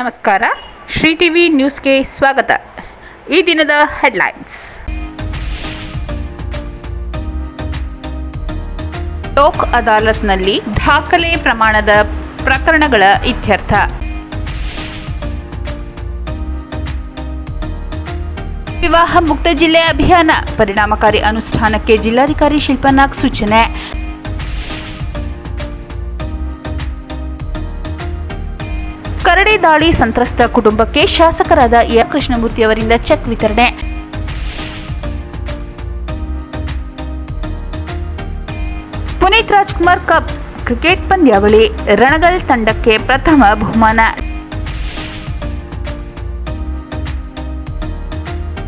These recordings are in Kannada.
ನಮಸ್ಕಾರ. ಶ್ರೀ ಟಿವಿ ನ್ಯೂಸ್ಗೆ ಸ್ವಾಗತ. ಈ ದಿನದ ಹೆಡ್ಲೈನ್ಸ್. ಲೋಕ್ ಅದಾಲತ್ನಲ್ಲಿ ದಾಖಲೆ ಪ್ರಮಾಣದ ಪ್ರಕರಣಗಳ ಇತ್ಯರ್ಥ. ವಿವಾಹ ಮುಕ್ತ ಜಿಲ್ಲೆ ಅಭಿಯಾನ. ಪರಿಣಾಮಕಾರಿ ಅನುಷ್ಠಾನಕ್ಕೆ ಜಿಲ್ಲಾಧಿಕಾರಿ ಶಿಲ್ಪನಾಗ್ ಸೂಚನೆ. ದಾಳಿ ಸಂತ್ರಸ್ತ ಕುಟುಂಬಕ್ಕೆ ಶಾಸಕರಾದ ಎ. ಕೃಷ್ಣಮೂರ್ತಿ ಅವರಿಂದ ಚೆಕ್ ವಿತರಣೆ. ಪುನೀತ್ ರಾಜ್ಕುಮಾರ್ ಕಪ್ ಕ್ರಿಕೆಟ್ ಪಂದ್ಯಾವಳಿ, ರಣಗಲ್ ತಂಡಕ್ಕೆ ಪ್ರಥಮ ಬಹುಮಾನ.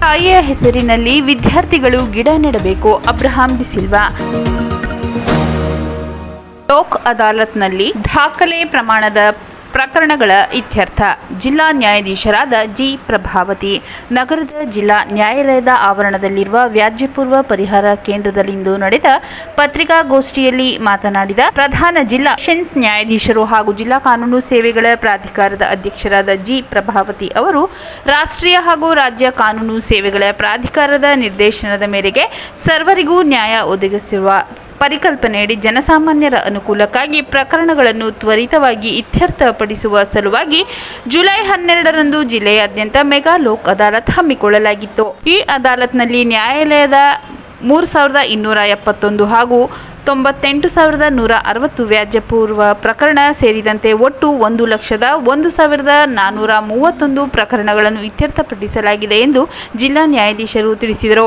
ತಾಯಿಯ ಹೆಸರಿನಲ್ಲಿ ವಿದ್ಯಾರ್ಥಿಗಳು ಗಿಡ ನೆಡಬೇಕು ಅಬ್ರಹಾಂ ಡಿಸಿಲ್ವಾ ಲೋಕ್ ಅದಾಲತ್ನಲ್ಲಿ ದಾಖಲೆ ಪ್ರಮಾಣದ ಪ್ರಕರಣಗಳ ಇತ್ಯರ್ಥ. ಜಿಲ್ಲಾ ನ್ಯಾಯಾಧೀಶರಾದ ಜಿ. ಪ್ರಭಾವತಿ. ನಗರದ ಜಿಲ್ಲಾ ನ್ಯಾಯಾಲಯದ ಆವರಣದಲ್ಲಿರುವ ವ್ಯಾಜ್ಯಪೂರ್ವ ಪರಿಹಾರ ಕೇಂದ್ರದಲ್ಲಿಂದು ನಡೆದ ಪತ್ರಿಕಾಗೋಷ್ಠಿಯಲ್ಲಿ ಮಾತನಾಡಿದ ಪ್ರಧಾನ ಜಿಲ್ಲಾ ಸೆಷನ್ಸ್ ನ್ಯಾಯಾಧೀಶರು ಹಾಗೂ ಜಿಲ್ಲಾ ಕಾನೂನು ಸೇವೆಗಳ ಪ್ರಾಧಿಕಾರದ ಅಧ್ಯಕ್ಷರಾದ ಜಿ. ಪ್ರಭಾವತಿ ಅವರು ರಾಷ್ಟ್ರೀಯ ಹಾಗೂ ರಾಜ್ಯ ಕಾನೂನು ಸೇವೆಗಳ ಪ್ರಾಧಿಕಾರದ ನಿರ್ದೇಶನದ ಮೇರೆಗೆ ಸರ್ವರಿಗೂ ನ್ಯಾಯ ಒದಗಿಸಿರುವ ಪರಿಕಲ್ಪನೆಯಡಿ ಜನಸಾಮಾನ್ಯರ ಅನುಕೂಲಕ್ಕಾಗಿ ಪ್ರಕರಣಗಳನ್ನು ತ್ವರಿತವಾಗಿ ಇತ್ಯರ್ಥಪಡಿಸುವ ಸಲುವಾಗಿ ಜುಲೈ ಹನ್ನೆರಡರಂದು ಜಿಲ್ಲೆಯಾದ್ಯಂತ ಮೆಗಾ ಲೋಕ್ ಅದಾಲತ್ ಹಮ್ಮಿಕೊಳ್ಳಲಾಗಿತ್ತು. ಈ ಅದಾಲತ್ನಲ್ಲಿ ನ್ಯಾಯಾಲಯದ ಮೂರು ಸಾವಿರದ ಇನ್ನೂರ ಎಪ್ಪತ್ತೊಂದು ಹಾಗೂ ತೊಂಬತ್ತೆಂಟು ಸಾವಿರದ ನೂರ ಅರವತ್ತು ವ್ಯಾಜ್ಯಪೂರ್ವ ಪ್ರಕರಣ ಸೇರಿದಂತೆ ಒಟ್ಟು ಒಂದು ಲಕ್ಷದ ಒಂದು ಸಾವಿರದ ನಾನ್ನೂರ ಮೂವತ್ತೊಂದು ಪ್ರಕರಣಗಳನ್ನು ಇತ್ಯರ್ಥಪಡಿಸಲಾಗಿದೆ ಎಂದು ಜಿಲ್ಲಾ ನ್ಯಾಯಾಧೀಶರು ತಿಳಿಸಿದರು.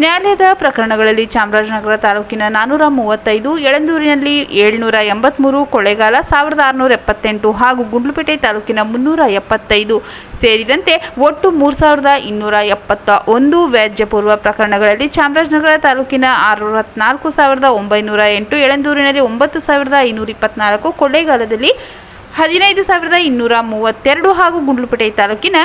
ನ್ಯಾಯಾಲಯದ ಪ್ರಕರಣಗಳಲ್ಲಿ ಚಾಮರಾಜನಗರ ತಾಲೂಕಿನ ನಾನ್ನೂರ ಮೂವತ್ತೈದು, ಯಳಂದೂರಿನಲ್ಲಿ ಏಳ್ನೂರ ಎಂಬತ್ತ್ಮೂರು ಕೊಳ್ಳೇಗಾಲ ಸಾವಿರದ ಆರುನೂರ ಎಪ್ಪತ್ತೆಂಟು ಹಾಗೂ ಗುಂಡ್ಲುಪೇಟೆ ತಾಲೂಕಿನ ಮುನ್ನೂರ ಎಪ್ಪತ್ತೈದು ಸೇರಿದಂತೆ ಒಟ್ಟು ಮೂರು ಸಾವಿರದ ಇನ್ನೂರ ಎಪ್ಪತ್ತ ಒಂದು ವ್ಯಾಜ್ಯಪೂರ್ವ ಪ್ರಕರಣಗಳಲ್ಲಿ ಚಾಮರಾಜನಗರ ತಾಲೂಕಿನ ಅರವತ್ನಾಲ್ಕು ಸಾವಿರದ ಒಂಬೈನೂರ ಎಂಟು ಯಳಂದೂರಿನಲ್ಲಿ ಒಂಬತ್ತು ಸಾವಿರದ ಐನೂರ ಇಪ್ಪತ್ನಾಲ್ಕು, ಕೊಳ್ಳೇಗಾಲದಲ್ಲಿ ಹದಿನೈದು ಸಾವಿರದ ಇನ್ನೂರ ಮೂವತ್ತೆರಡು ಹಾಗೂ ಗುಂಡ್ಲುಪೇಟೆ ತಾಲೂಕಿನ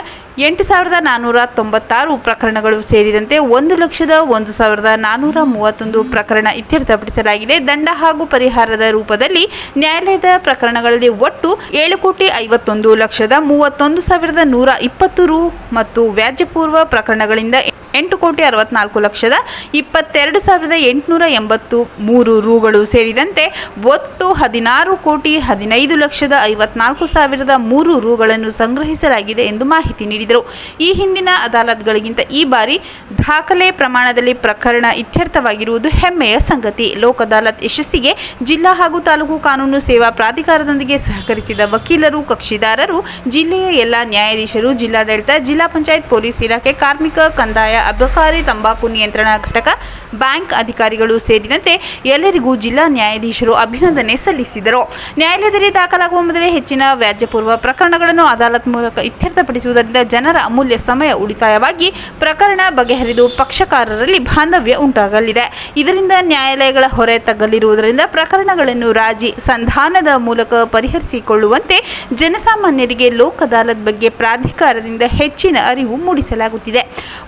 ಎಂಟು ಸಾವಿರದ ನಾನ್ನೂರ ತೊಂಬತ್ತಾರು ಪ್ರಕರಣಗಳು ಸೇರಿದಂತೆ ಒಂದು ಲಕ್ಷದ ಒಂದು ಸಾವಿರದ ನಾನ್ನೂರ ಮೂವತ್ತೊಂದು ಪ್ರಕರಣ ಇತ್ಯರ್ಥಪಡಿಸಲಾಗಿದೆ. ದಂಡ ಹಾಗೂ ಪರಿಹಾರದ ರೂಪದಲ್ಲಿ ನ್ಯಾಯಾಲಯದ ಪ್ರಕರಣಗಳಲ್ಲಿ ಒಟ್ಟು ಏಳು ಕೋಟಿ ಐವತ್ತೊಂದು ಲಕ್ಷದ ಮೂವತ್ತೊಂದು ಸಾವಿರದ ನೂರ ಇಪ್ಪತ್ತು ರು ಮತ್ತು ವ್ಯಾಜ್ಯಪೂರ್ವ ಪ್ರಕರಣಗಳಿಂದ ಎಂಟು ಕೋಟಿ ಅರವತ್ನಾಲ್ಕು ಲಕ್ಷದ ಇಪ್ಪತ್ತೆರಡು ಸಾವಿರದ ಎಂಟುನೂರ ಎಂಬತ್ತು ಮೂರು ರೂಗಳು ಸೇರಿದಂತೆ ಒಟ್ಟು ಹದಿನಾರು ಕೋಟಿ ಹದಿನೈದು ಲಕ್ಷದ ಐವತ್ನಾಲ್ಕು ಸಾವಿರದ ಮೂರು ರೂಗಳನ್ನು ಸಂಗ್ರಹಿಸಲಾಗಿದೆ ಎಂದು ಮಾಹಿತಿ ನೀಡಿದರು. ಈ ಹಿಂದಿನ ಅದಾಲತ್ಗಳಿಗಿಂತ ಈ ಬಾರಿ ದಾಖಲೆ ಪ್ರಮಾಣದಲ್ಲಿ ಪ್ರಕರಣ ಇತ್ಯರ್ಥವಾಗಿರುವುದು ಹೆಮ್ಮೆಯ ಸಂಗತಿ. ಲೋಕ್ ಅದಾಲತ್ ಯಶಸ್ಸಿಗೆ ಜಿಲ್ಲಾ ಹಾಗೂ ತಾಲೂಕು ಕಾನೂನು ಸೇವಾ ಪ್ರಾಧಿಕಾರದೊಂದಿಗೆ ಸಹಕರಿಸಿದ ವಕೀಲರು, ಕಕ್ಷಿದಾರರು, ಜಿಲ್ಲೆಯ ಎಲ್ಲ ನ್ಯಾಯಾಧೀಶರು, ಜಿಲ್ಲಾಡಳಿತ, ಜಿಲ್ಲಾ ಪಂಚಾಯತ್, ಪೊಲೀಸ್ ಇಲಾಖೆ ಕಾರ್ಮಿಕ ಕಂದಾಯ ಅಬಕಾರಿ ತಂಬಾಕು ನಿಯಂತ್ರಣ ಘಟಕ, ಬ್ಯಾಂಕ್ ಅಧಿಕಾರಿಗಳು ಸೇರಿದಂತೆ ಎಲ್ಲರಿಗೂ ಜಿಲ್ಲಾ ನ್ಯಾಯಾಧೀಶರು ಅಭಿನಂದನೆ ಸಲ್ಲಿಸಿದರು. ನ್ಯಾಯಾಲಯದಲ್ಲಿ ದಾಖಲಾಗುವ ಮೊದಲೇ ಹೆಚ್ಚಿನ ವ್ಯಾಜ್ಯಪೂರ್ವ ಪ್ರಕರಣಗಳನ್ನು ಅದಾಲತ್ ಮೂಲಕ ಇತ್ಯರ್ಥಪಡಿಸುವುದರಿಂದ ಜನರ ಅಮೂಲ್ಯ ಸಮಯ ಉಳಿತಾಯವಾಗಿ ಪ್ರಕರಣ ಬಗೆಹರಿದು ಪಕ್ಷಕಾರರಲ್ಲಿ ಬಾಂಧವ್ಯ ಉಂಟಾಗಲಿದೆ. ಇದರಿಂದ ನ್ಯಾಯಾಲಯಗಳ ಹೊರೆ ತಗ್ಗಲಿರುವುದರಿಂದ ಪ್ರಕರಣಗಳನ್ನು ರಾಜಿ ಸಂಧಾನದ ಮೂಲಕ ಪರಿಹರಿಸಿಕೊಳ್ಳುವಂತೆ ಜನಸಾಮಾನ್ಯರಿಗೆ ಲೋಕ್ ಅದಾಲತ್ ಬಗ್ಗೆ ಪ್ರಾಧಿಕಾರದಿಂದ ಹೆಚ್ಚಿನ ಅರಿವು ಮೂಡಿಸಲಾಗುತ್ತಿದೆ.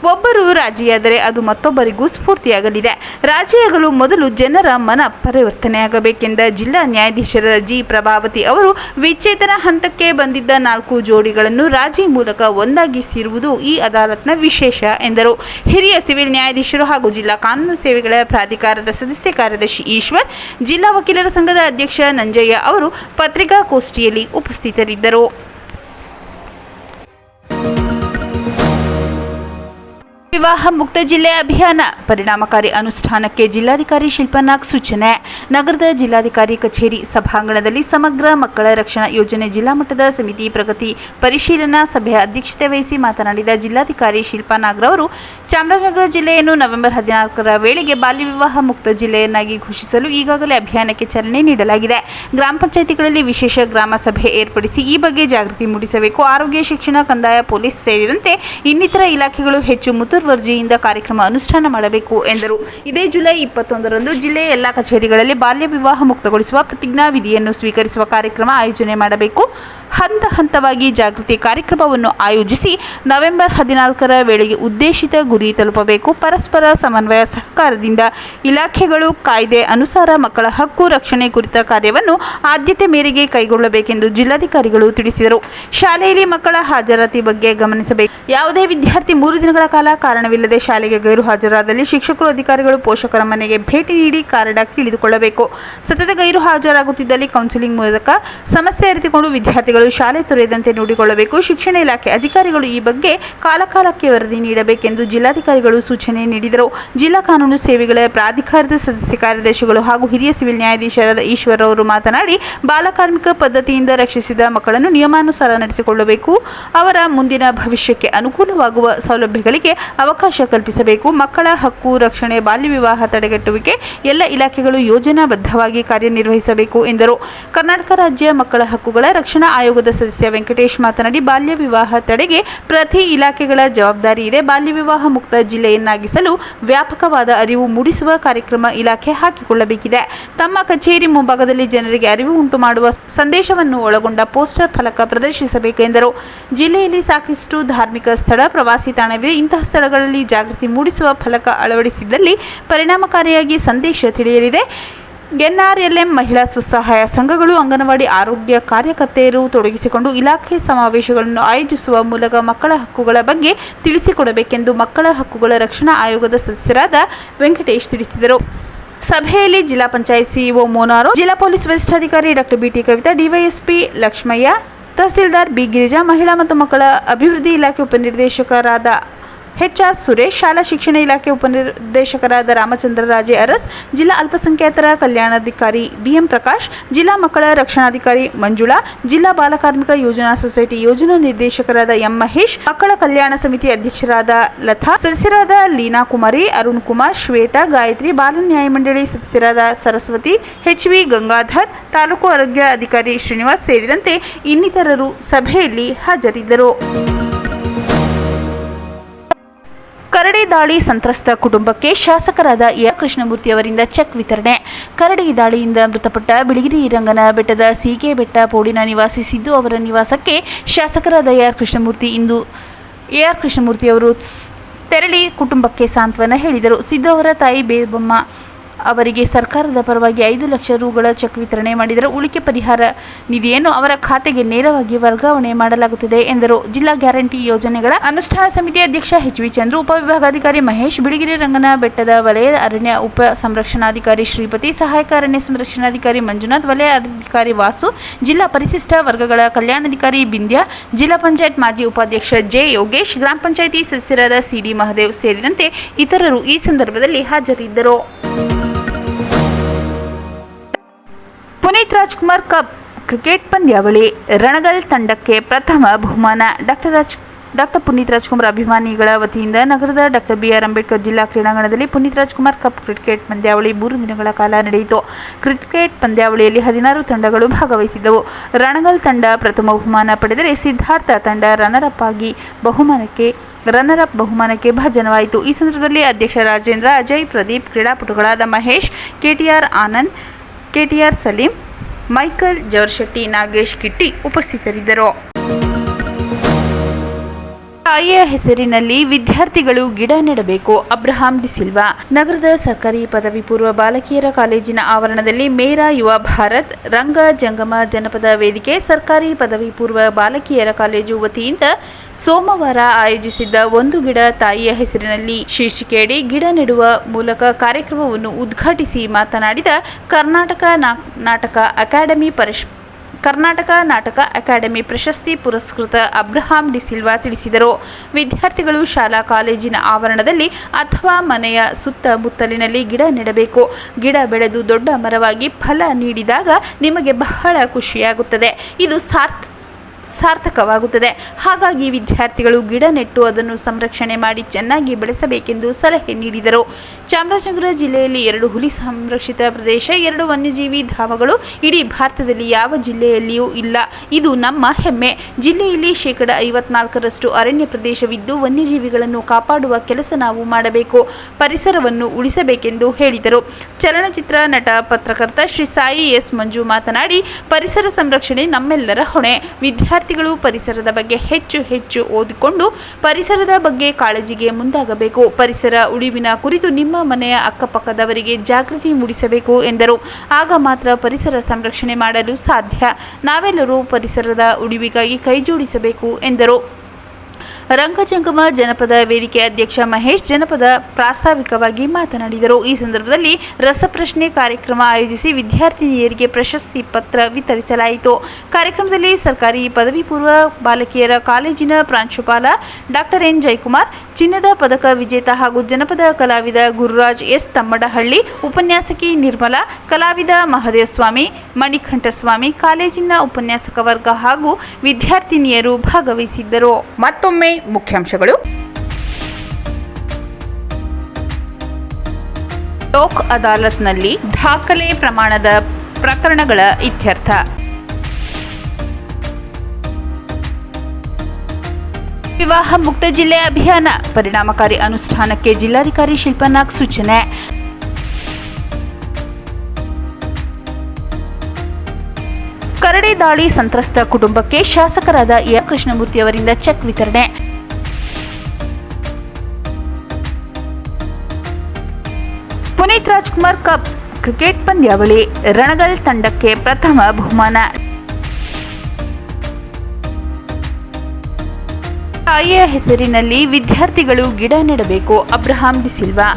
ಒಬ್ಬರು ರಾಜಿಯಾದರೆ ಅದು ಮತ್ತೊಬ್ಬರಿಗೂ ಸ್ಫೂರ್ತಿಯಾಗಲಿದೆ. ರಾಜಿಯಾಗಲು ಮೊದಲು ಜನರ ಮನ ಪರಿವರ್ತನೆಯಾಗಬೇಕೆಂದ ಜಿಲ್ಲಾ ನ್ಯಾಯಾಧೀಶರ ಜಿ. ಪ್ರಭಾವತಿ ಅವರು ವಿಚ್ಛೇದನ ಹಂತಕ್ಕೆ ಬಂದಿದ್ದ ನಾಲ್ಕು ಜೋಡಿಗಳನ್ನು ರಾಜಿ ಮೂಲಕ ಒಂದಾಗಿಸಿರುವುದು ಈ ಅದಾಲತ್ನ ವಿಶೇಷ, ಎಂದರು. ಹಿರಿಯ ಸಿವಿಲ್ ನ್ಯಾಯಾಧೀಶರು ಹಾಗೂ ಜಿಲ್ಲಾ ಕಾನೂನು ಸೇವೆಗಳ ಪ್ರಾಧಿಕಾರದ ಸದಸ್ಯ ಕಾರ್ಯದರ್ಶಿ ಈಶ್ವರ್, ಜಿಲ್ಲಾ ವಕೀಲರ ಸಂಘದ ಅಧ್ಯಕ್ಷ ನಂಜಯ್ಯ ಅವರು ಪತ್ರಿಕಾಗೋಷ್ಠಿಯಲ್ಲಿ ಉಪಸ್ಥಿತರಿದ್ದರು. ವಿವಾಹ ಮುಕ್ತ ಜಿಲ್ಲೆ ಅಭಿಯಾನ. ಪರಿಣಾಮಕಾರಿ ಅನುಷ್ಠಾನಕ್ಕೆ ಜಿಲ್ಲಾಧಿಕಾರಿ ಶಿಲ್ಪನಾಗ್ ಸೂಚನೆ. ನಗರದ ಜಿಲ್ಲಾಧಿಕಾರಿ ಕಚೇರಿ ಸಭಾಂಗಣದಲ್ಲಿ ಸಮಗ್ರ ಮಕ್ಕಳ ರಕ್ಷಣಾ ಯೋಜನೆ ಜಿಲ್ಲಾ ಮಟ್ಟದ ಸಮಿತಿ ಪ್ರಗತಿ ಪರಿಶೀಲನಾ ಸಭೆಯ ಅಧ್ಯಕ್ಷತೆ ವಹಿಸಿ ಮಾತನಾಡಿದ ಜಿಲ್ಲಾಧಿಕಾರಿ ಶಿಲ್ಪಾನಾಗ್ರವರು ಚಾಮರಾಜನಗರ ಜಿಲ್ಲೆಯನ್ನು ನವೆಂಬರ್ ಹದಿನಾಲ್ಕರ ವೇಳೆಗೆ ಬಾಲ್ಯ ವಿವಾಹ ಮುಕ್ತ ಜಿಲ್ಲೆಯನ್ನಾಗಿ ಘೋಷಿಸಲು ಈಗಾಗಲೇ ಅಭಿಯಾನಕ್ಕೆ ಚಾಲನೆ ನೀಡಲಾಗಿದೆ. ಗ್ರಾಮ ಪಂಚಾಯಿತಿಗಳಲ್ಲಿ ವಿಶೇಷ ಗ್ರಾಮ ಸಭೆ ಏರ್ಪಡಿಸಿ ಈ ಬಗ್ಗೆ ಜಾಗೃತಿ ಮೂಡಿಸಬೇಕು. ಆರೋಗ್ಯ, ಶಿಕ್ಷಣ, ಕಂದಾಯ, ಪೊಲೀಸ್ ಸೇರಿದಂತೆ ಇನ್ನಿತರ ಇಲಾಖೆಗಳು ಹೆಚ್ಚು ಮುತುರ್ವ ಮುತುವರ್ಜಿಯಿಂದ ಕಾರ್ಯಕ್ರಮ ಅನುಷ್ಠಾನ ಮಾಡಬೇಕು ಎಂದರು. ಇದೇ ಜುಲೈ ಇಪ್ಪತ್ತೊಂದರಂದು ಜಿಲ್ಲೆಯ ಎಲ್ಲ ಕಚೇರಿಗಳಲ್ಲಿ ಬಾಲ್ಯ ವಿವಾಹ ಮುಕ್ತಗೊಳಿಸುವ ಪ್ರತಿಜ್ಞಾ ವಿಧಿಯನ್ನು ಸ್ವೀಕರಿಸುವ ಕಾರ್ಯಕ್ರಮ ಆಯೋಜನೆ ಮಾಡಬೇಕು. ಹಂತ ಹಂತವಾಗಿ ಜಾಗೃತಿ ಕಾರ್ಯಕ್ರಮವನ್ನು ಆಯೋಜಿಸಿ ನವೆಂಬರ್ ಹದಿನಾಲ್ಕರ ವೇಳೆಗೆ ಉದ್ದೇಶಿತ ಗುರಿ ತಲುಪಬೇಕು. ಪರಸ್ಪರ ಸಮನ್ವಯ ಸಹಕಾರದಿಂದ ಇಲಾಖೆಗಳು ಕಾಯ್ದೆ ಅನುಸಾರ ಮಕ್ಕಳ ಹಕ್ಕು ರಕ್ಷಣೆ ಕುರಿತ ಕಾರ್ಯವನ್ನು ಆದ್ಯತೆ ಮೇರೆಗೆ ಕೈಗೊಳ್ಳಬೇಕೆಂದು ಜಿಲ್ಲಾಧಿಕಾರಿಗಳು ತಿಳಿಸಿದರು. ಶಾಲೆಯಲ್ಲಿ ಮಕ್ಕಳ ಹಾಜರಾತಿ ಬಗ್ಗೆ ಗಮನಿಸಬೇಕು. ಯಾವುದೇ ವಿದ್ಯಾರ್ಥಿ ಮೂರು ದಿನಗಳ ಕಾಲ ಕಾರಣವಿಲ್ಲದೆ ಶಾಲೆಗೆ ಗೈರು ಹಾಜರಾದಲ್ಲಿ ಶಿಕ್ಷಕರು, ಅಧಿಕಾರಿಗಳು, ಪೋಷಕರ ಮನೆಗೆ ಭೇಟಿ ನೀಡಿ ಕಾರಣ ತಿಳಿದುಕೊಳ್ಳಬೇಕು. ಸತತ ಗೈರು ಹಾಜರಾಗುತ್ತಿದ್ದಲ್ಲಿ ಕೌನ್ಸಿಲಿಂಗ್ ಮೂಲಕ ಸಮಸ್ಯೆ ಅರಿತುಕೊಂಡು ವಿದ್ಯಾರ್ಥಿಗಳು ಶಾಲೆ ತೊರೆಯದಂತೆ ನೋಡಿಕೊಳ್ಳಬೇಕು. ಶಿಕ್ಷಣ ಇಲಾಖೆ ಅಧಿಕಾರಿಗಳು ಈ ಬಗ್ಗೆ ಕಾಲಕಾಲಕ್ಕೆ ವರದಿ ನೀಡಬೇಕೆಂದು ಜಿಲ್ಲಾಧಿಕಾರಿಗಳು ಸೂಚನೆ ನೀಡಿದರು. ಜಿಲ್ಲಾ ಕಾನೂನು ಸೇವೆಗಳ ಪ್ರಾಧಿಕಾರದ ಸದಸ್ಯ ಕಾರ್ಯದರ್ಶಿಗಳು ಹಾಗೂ ಹಿರಿಯ ಸಿವಿಲ್ ನ್ಯಾಯಾಧೀಶರಾದ ಈಶ್ವರ್ ಅವರು ಮಾತನಾಡಿ ಬಾಲಕಾರ್ಮಿಕ ಪದ್ಧತಿಯಿಂದ ರಕ್ಷಿಸಿದ ಮಕ್ಕಳನ್ನು ನಿಯಮಾನುಸಾರ ನಡೆಸಿಕೊಳ್ಳಬೇಕು. ಅವರ ಮುಂದಿನ ಭವಿಷ್ಯಕ್ಕೆ ಅನುಕೂಲವಾಗುವ ಸೌಲಭ್ಯಗಳಿಗೆ ಅವಕಾಶ ಕಲ್ಪಿಸಬೇಕು. ಮಕ್ಕಳ ಹಕ್ಕು, ರಕ್ಷಣೆ, ಬಾಲ್ಯ ವಿವಾಹ ತಡೆಗಟ್ಟುವಿಕೆ ಎಲ್ಲ ಇಲಾಖೆಗಳು ಯೋಜನಾಬದ್ಧವಾಗಿ ಕಾರ್ಯನಿರ್ವಹಿಸಬೇಕು ಎಂದರು. ಕರ್ನಾಟಕ ರಾಜ್ಯ ಮಕ್ಕಳ ಹಕ್ಕುಗಳ ರಕ್ಷಣಾ ಆಯೋಗದ ಸದಸ್ಯ ವೆಂಕಟೇಶ್ ಮಾತನಾಡಿ, ಬಾಲ್ಯ ವಿವಾಹ ತಡೆಗೆ ಪ್ರತಿ ಇಲಾಖೆಗಳ ಜವಾಬ್ದಾರಿ ಇದೆ. ಬಾಲ್ಯ ವಿವಾಹ ಮುಕ್ತ ಜಿಲ್ಲೆಯನ್ನಾಗಿಸಲು ವ್ಯಾಪಕವಾದ ಅರಿವು ಮೂಡಿಸುವ ಕಾರ್ಯಕ್ರಮ ಇಲಾಖೆ ಹಾಕಿಕೊಳ್ಳಬೇಕಿದೆ. ತಮ್ಮ ಕಚೇರಿ ಮುಂಭಾಗದಲ್ಲಿ ಜನರಿಗೆ ಅರಿವು ಉಂಟು ಮಾಡುವ ಸಂದೇಶವನ್ನು ಒಳಗೊಂಡ ಪೋಸ್ಟರ್ ಫಲಕ ಪ್ರದರ್ಶಿಸಬೇಕು ಎಂದರು. ಜಿಲ್ಲೆಯಲ್ಲಿ ಸಾಕಷ್ಟು ಧಾರ್ಮಿಕ ಸ್ಥಳ, ಪ್ರವಾಸಿ ತಾಣವಿದೆ. ಇಂತಹ ಸ್ಥಳಗಳಲ್ಲಿ ಜಾಗೃತಿ ಮೂಡಿಸುವ ಫಲಕ ಅಳವಡಿಸಿದಲ್ಲಿ ಪರಿಣಾಮಕಾರಿಯಾಗಿ ಸಂದೇಶ ತಿಳಿಯಲಿದೆ. ಎನ್ಆರ್ಎಲ್ಎಂ ಮಹಿಳಾ ಸ್ವಸಹಾಯ ಸಂಘಗಳು, ಅಂಗನವಾಡಿ ಆರೋಗ್ಯ ಕಾರ್ಯಕರ್ತೆಯರು ತೊಡಗಿಸಿಕೊಂಡು ಇಲಾಖೆ ಸಮಾವೇಶಗಳನ್ನು ಆಯೋಜಿಸುವ ಮೂಲಕ ಮಕ್ಕಳ ಹಕ್ಕುಗಳ ಬಗ್ಗೆ ತಿಳಿಸಿಕೊಡಬೇಕೆಂದು ಮಕ್ಕಳ ಹಕ್ಕುಗಳ ರಕ್ಷಣಾ ಆಯೋಗದ ಸದಸ್ಯರಾದ ವೆಂಕಟೇಶ್ ತಿಳಿಸಿದರು. ಸಭೆಯಲ್ಲಿ ಜಿಲ್ಲಾ ಪಂಚಾಯತ್ ಸಿಇಒ ಮೋನಾರೋ, ಜಿಲ್ಲಾ ಪೊಲೀಸ್ ವರಿಷ್ಠಾಧಿಕಾರಿ doctor B T Kavitha, DYSP Lakshmaiah, tahsildar B Girija, ಮಹಿಳಾ ಮತ್ತು ಮಕ್ಕಳ ಅಭಿವೃದ್ಧಿ ಇಲಾಖೆ ಉಪನಿರ್ದೇಶಕರಾದ ಎಚ್ಆರ್ ಸುರೇಶ್ ಶಾಲಾ ಶಿಕ್ಷಣ ಇಲಾಖೆ ಉಪನಿರ್ದೇಶಕರಾದ ರಾಮಚಂದ್ರ ರಾಜೆ ಅರಸ್, ಜಿಲ್ಲಾ ಅಲ್ಪಸಂಖ್ಯಾತರ ಕಲ್ಯಾಣಾಧಿಕಾರಿ ಬಿಎಂ ಪ್ರಕಾಶ್, ಜಿಲ್ಲಾ ಮಕ್ಕಳ ರಕ್ಷಣಾಧಿಕಾರಿ ಮಂಜುಳಾ, ಜಿಲ್ಲಾ ಬಾಲಕಾರ್ಮಿಕ ಯೋಜನಾ ಸೊಸೈಟಿ ಯೋಜನಾ ನಿರ್ದೇಶಕರಾದ ಎಂ ಮಹೇಶ್, ಮಕ್ಕಳ ಕಲ್ಯಾಣ ಸಮಿತಿ ಅಧ್ಯಕ್ಷರಾದ ಲತಾ, ಸದಸ್ಯರಾದ ಲೀನಾ ಕುಮಾರಿ, ಅರುಣ್ ಕುಮಾರ್, ಶ್ವೇತಾ, ಗಾಯತ್ರಿ, ಬಾಲ ನ್ಯಾಯಮಂಡಳಿ ಸದಸ್ಯರಾದ ಸರಸ್ವತಿ ಎಚ್ ವಿ ಗಂಗಾಧರ್, ತಾಲೂಕು ಆರೋಗ್ಯ ಅಧಿಕಾರಿ ಶ್ರೀನಿವಾಸ್ ಸೇರಿದಂತೆ ಇನ್ನಿತರರು ಸಭೆಯಲ್ಲಿ ಹಾಜರಿದ್ದರು. ಕರಡಿ ದಾಳಿ ಸಂತ್ರಸ್ತ ಕುಟುಂಬಕ್ಕೆ ಶಾಸಕರಾದ ಎ. ಕೃಷ್ಣಮೂರ್ತಿ ಅವರಿಂದ ಚೆಕ್ ವಿತರಣೆ. ಕರಡಿ ದಾಳಿಯಿಂದ ಮೃತಪಟ್ಟ ಬಿಳಿಗಿರಿ ರಂಗನ ಬೆಟ್ಟದ ಸೀಗೆ ಬೆಟ್ಟ ಪೋಡಿನ ನಿವಾಸಿ ಸಿದ್ದು ಅವರ ನಿವಾಸಕ್ಕೆ ಶಾಸಕರಾದ ಎ. ಆರ್. ಕೃಷ್ಣಮೂರ್ತಿ ಇಂದು ಎ. ಆರ್. ಕೃಷ್ಣಮೂರ್ತಿ ಅವರು ತೆರಳಿ ಕುಟುಂಬಕ್ಕೆ ಸಾಂತ್ವನ ಹೇಳಿದರು. ಸಿದ್ದು ಅವರ ತಾಯಿ ಬೇಬಮ್ಮ ಅವರಿಗೆ ಸರ್ಕಾರದ ಪರವಾಗಿ ಐದು ಲಕ್ಷ ರುಗಳ ಚೆಕ್ ವಿತರಣೆ ಮಾಡಿದರೆ ಉಳಿಕೆ ಪರಿಹಾರ ನಿಧಿಯನ್ನು ಅವರ ಖಾತೆಗೆ ನೇರವಾಗಿ ವರ್ಗಾವಣೆ ಮಾಡಲಾಗುತ್ತದೆ ಎಂದರು. ಜಿಲ್ಲಾ ಗ್ಯಾರಂಟಿ ಯೋಜನೆಗಳ ಅನುಷ್ಠಾನ ಸಮಿತಿ ಅಧ್ಯಕ್ಷ ಎಚ್ ವಿ ಚಂದ್ರು, ಉಪವಿಭಾಗಾಧಿಕಾರಿ ಮಹೇಶ್ ಬಿಳಿಗಿರಿ ರಂಗನ ಬೆಟ್ಟದ ವಲಯ ಅರಣ್ಯ ಉಪ ಸಂರಕ್ಷಣಾಧಿಕಾರಿ ಶ್ರೀಪತಿ, ಸಹಾಯಕ ಅರಣ್ಯ ಸಂರಕ್ಷಣಾಧಿಕಾರಿ ಮಂಜುನಾಥ್, ವಲಯ ಅಧಿಕಾರಿ ವಾಸು, ಜಿಲ್ಲಾ ಪರಿಶಿಷ್ಟ ವರ್ಗಗಳ ಕಲ್ಯಾಣಾಧಿಕಾರಿ ಬಿಂದ್ಯ, ಜಿಲ್ಲಾ ಪಂಚಾಯತ್ ಮಾಜಿ ಉಪಾಧ್ಯಕ್ಷ ಜೆ ಯೋಗೇಶ್, ಗ್ರಾಮ ಪಂಚಾಯಿತಿ ಸದಸ್ಯರಾದ ಸಿಡಿ ಮಹದೇವ್ ಸೇರಿದಂತೆ ಇತರರು ಈ ಸಂದರ್ಭದಲ್ಲಿ ಹಾಜರಿದ್ದರು. ಪುನೀತ್ ರಾಜ್ಕುಮಾರ್ ಕಪ್ ಕ್ರಿಕೆಟ್ ಪಂದ್ಯಾವಳಿ, ರಣಗಲ್ ತಂಡಕ್ಕೆ ಪ್ರಥಮ ಬಹುಮಾನ. ಡಾಕ್ಟರ್ ರಾಜ್, ಡಾಕ್ಟರ್ ಪುನೀತ್ ರಾಜ್ಕುಮಾರ್ ಅಭಿಮಾನಿಗಳ ವತಿಯಿಂದ ನಗರದ ಡಾಕ್ಟರ್ ಬಿ ಆರ್ ಅಂಬೇಡ್ಕರ್ ಜಿಲ್ಲಾ ಕ್ರೀಡಾಂಗಣದಲ್ಲಿ ಪುನೀತ್ ರಾಜ್ಕುಮಾರ್ ಕಪ್ ಕ್ರಿಕೆಟ್ ಪಂದ್ಯಾವಳಿ ಮೂರು ದಿನಗಳ ಕಾಲ ನಡೆಯಿತು. ಕ್ರಿಕೆಟ್ ಪಂದ್ಯಾವಳಿಯಲ್ಲಿ ಹದಿನಾರು ತಂಡಗಳು ಭಾಗವಹಿಸಿದ್ದವು. ರಣಗಲ್ ತಂಡ ಪ್ರಥಮ ಬಹುಮಾನ ಪಡೆದರೆ ಸಿದ್ಧಾರ್ಥ ತಂಡ ರನ್ನರ್ ಅಪ್ ಆಗಿ ಬಹುಮಾನಕ್ಕೆ ರನ್ನರ್ ಅಪ್ ಬಹುಮಾನಕ್ಕೆ ಭಾಜನವಾಯಿತು. ಈ ಸಂದರ್ಭದಲ್ಲಿ ಅಧ್ಯಕ್ಷ Rajendra, Ajay Pradeep, ಕ್ರೀಡಾಪಟುಗಳಾದ Mahesh, KTR Anand KTR Salim Michael Javarshetty Nagesh Kitty ಉಪಸ್ಥಿತರಿದ್ದರು. ತಾಯಿಯ ಹೆಸರಿನಲ್ಲಿ ವಿದ್ಯಾರ್ಥಿಗಳು ಗಿಡ ನೆಡಬೇಕು. ಅಬ್ರಹಾಂ ಡಿಸಿಲ್ವಾ ನಗರದ ಸರ್ಕಾರಿ ಪದವಿ ಪೂರ್ವ ಬಾಲಕಿಯರ ಕಾಲೇಜಿನ ಆವರಣದಲ್ಲಿ ಮೇರಾ ಯುವ ಭಾರತ್, ರಂಗ ಜಂಗಮ ಜನಪದ ವೇದಿಕೆ, ಸರ್ಕಾರಿ ಪದವಿ ಪೂರ್ವ ಬಾಲಕಿಯರ ಕಾಲೇಜು ವತಿಯಿಂದ ಸೋಮವಾರ ಆಯೋಜಿಸಿದ್ದ ಒಂದು ಗಿಡ ತಾಯಿಯ ಹೆಸರಿನಲ್ಲಿ ಶೀರ್ಷಿಕೆಯಡಿ ಗಿಡ ನೆಡುವ ಮೂಲಕ ಕಾರ್ಯಕ್ರಮವನ್ನು ಉದ್ಘಾಟಿಸಿ ಮಾತನಾಡಿದ ಕರ್ನಾಟಕ ನಾಟಕ ಅಕಾಡೆಮಿ ಪರಿಷ್ ಕರ್ನಾಟಕ ನಾಟಕ ಅಕಾಡೆಮಿ ಪ್ರಶಸ್ತಿ ಪುರಸ್ಕೃತ ಅಬ್ರಹಾಂ ಡಿಸಿಲ್ವಾ ತಿಳಿಸಿದರು. ವಿದ್ಯಾರ್ಥಿಗಳು ಶಾಲಾ ಕಾಲೇಜಿನ ಆವರಣದಲ್ಲಿ ಅಥವಾ ಮನೆಯ ಸುತ್ತಮುತ್ತಲಿನಲ್ಲಿ ಗಿಡ ನೆಡಬೇಕು. ಗಿಡ ಬೆಳೆದು ದೊಡ್ಡ ಮರವಾಗಿ ಫಲ ನೀಡಿದಾಗ ನಿಮಗೆ ಬಹಳ ಖುಷಿಯಾಗುತ್ತದೆ. ಇದು ಸಾರ್ಥ ಸಾರ್ಥಕವಾಗುತ್ತದೆ. ಹಾಗಾಗಿ ವಿದ್ಯಾರ್ಥಿಗಳು ಗಿಡ ನೆಟ್ಟು ಅದನ್ನು ಸಂರಕ್ಷಣೆ ಮಾಡಿ ಚೆನ್ನಾಗಿ ಬೆಳೆಸಬೇಕೆಂದು ಸಲಹೆ ನೀಡಿದರು. ಚಾಮರಾಜನಗರ ಜಿಲ್ಲೆಯಲ್ಲಿ ಎರಡು ಹುಲಿ ಸಂರಕ್ಷಿತ ಪ್ರದೇಶ, ಎರಡು ವನ್ಯಜೀವಿ ಧಾಮಗಳು ಇಡೀ ಭಾರತದಲ್ಲಿ ಯಾವ ಜಿಲ್ಲೆಯಲ್ಲಿಯೂ ಇಲ್ಲ. ಇದು ನಮ್ಮ ಹೆಮ್ಮೆ. ಜಿಲ್ಲೆಯಲ್ಲಿ ಶೇಕಡ ಐವತ್ನಾಲ್ಕರಷ್ಟು ಅರಣ್ಯ ಪ್ರದೇಶವಿದ್ದು ವನ್ಯಜೀವಿಗಳನ್ನು ಕಾಪಾಡುವ ಕೆಲಸ ನಾವು ಮಾಡಬೇಕು. ಪರಿಸರವನ್ನು ಉಳಿಸಬೇಕೆಂದು ಹೇಳಿದರು. ಚಲನಚಿತ್ರ ನಟ, ಪತ್ರಕರ್ತ ಶ್ರೀ ಸಾಯಿ ಎಸ್ ಮಂಜು ಮಾತನಾಡಿ, ಪರಿಸರ ಸಂರಕ್ಷಣೆ ನಮ್ಮೆಲ್ಲರ ಹೊಣೆ. ವಿದ್ಯಾರ್ಥಿಗಳು ಪರಿಸರದ ಬಗ್ಗೆ ಹೆಚ್ಚು ಹೆಚ್ಚು ಓದಿಕೊಂಡು ಪರಿಸರದ ಬಗ್ಗೆ ಕಾಳಜಿಗೆ ಮುಂದಾಗಬೇಕು. ಪರಿಸರ ಉಳಿವಿನ ಕುರಿತು ನಿಮ್ಮ ಮನೆಯ ಅಕ್ಕಪಕ್ಕದವರಿಗೆ ಜಾಗೃತಿ ಮೂಡಿಸಬೇಕು ಎಂದರು. ಆಗ ಮಾತ್ರ ಪರಿಸರ ಸಂರಕ್ಷಣೆ ಮಾಡಲು ಸಾಧ್ಯ. ನಾವೆಲ್ಲರೂ ಪರಿಸರದ ಉಳಿವಿಗಾಗಿ ಕೈಜೋಡಿಸಬೇಕು ಎಂದರು. ರಂಗಜಂಗಮ ಜನಪದ ವೇದಿಕೆ ಅಧ್ಯಕ್ಷ ಮಹೇಶ್ ಜನಪದ ಪ್ರಾಸ್ತಾವಿಕವಾಗಿ ಮಾತನಾಡಿದರು. ಈ ಸಂದರ್ಭದಲ್ಲಿ ರಸಪ್ರಶ್ನೆ ಕಾರ್ಯಕ್ರಮ ಆಯೋಜಿಸಿ ವಿದ್ಯಾರ್ಥಿನಿಯರಿಗೆ ಪ್ರಶಸ್ತಿ ಪತ್ರ ವಿತರಿಸಲಾಯಿತು. ಕಾರ್ಯಕ್ರಮದಲ್ಲಿ ಸರ್ಕಾರಿ ಪದವಿ ಪೂರ್ವ ಬಾಲಕಿಯರ ಕಾಲೇಜಿನ ಪ್ರಾಂಶುಪಾಲ ಡಾಕ್ಟರ್ ಎನ್. ಜಯಕುಮಾರ್, ಚಿನ್ನದ ಪದಕ ವಿಜೇತ ಹಾಗೂ ಜನಪದ ಕಲಾವಿದ ಗುರುರಾಜ್ ಎಸ್. ತಮ್ಮಡಹಳ್ಳಿ, ಉಪನ್ಯಾಸಕಿ ನಿರ್ಮಲಾ, ಕಲಾವಿದ ಮಹದೇವಸ್ವಾಮಿ, ಮಣಿಕಂಠಸ್ವಾಮಿ, ಕಾಲೇಜಿನ ಉಪನ್ಯಾಸಕ ವರ್ಗ ಹಾಗೂ ವಿದ್ಯಾರ್ಥಿನಿಯರು ಭಾಗವಹಿಸಿದ್ದರು. ಮತ್ತೊಮ್ಮೆ ಮುಖ್ಯಾಂಶಗಳು. ಲೋಕ್ ಅದಾಲತ್ನಲ್ಲಿ ದಾಖಲೆ ಪ್ರಮಾಣದ ಪ್ರಕರಣಗಳ ಇತ್ಯರ್ಥ. ವಿವಾಹ ಮುಕ್ತ ಜಿಲ್ಲೆ ಅಭಿಯಾನ, ಪರಿಣಾಮಕಾರಿ ಅನುಷ್ಠಾನಕ್ಕೆ ಜಿಲ್ಲಾಧಿಕಾರಿ ಶಿಲ್ಪನಾಗ್ ಸೂಚನೆ. ಕರಡೆ ದಾಳಿ ಸಂತ್ರಸ್ತ ಕುಟುಂಬಕ್ಕೆ ಶಾಸಕರಾದ ಎ. ಕೃಷ್ಣಮೂರ್ತಿ ಅವರಿಂದ ಚೆಕ್ ವಿತರಣೆ. ರಾಜ್ಕುಮಾರ್ ಕಪ್ ಕ್ರಿಕೆಟ್ ಪಂದ್ಯಾವಳಿ ರಣಗಲ್ ತಂಡಕ್ಕೆ ಪ್ರಥಮ ಬಹುಮಾನ. ತಾಯಿಯ ಹೆಸರಿನಲ್ಲಿ ವಿದ್ಯಾರ್ಥಿಗಳು ಗಿಡ ನೆಡಬೇಕು, ಅಬ್ರಹಾಂ ಡಿಸಿಲ್ವಾ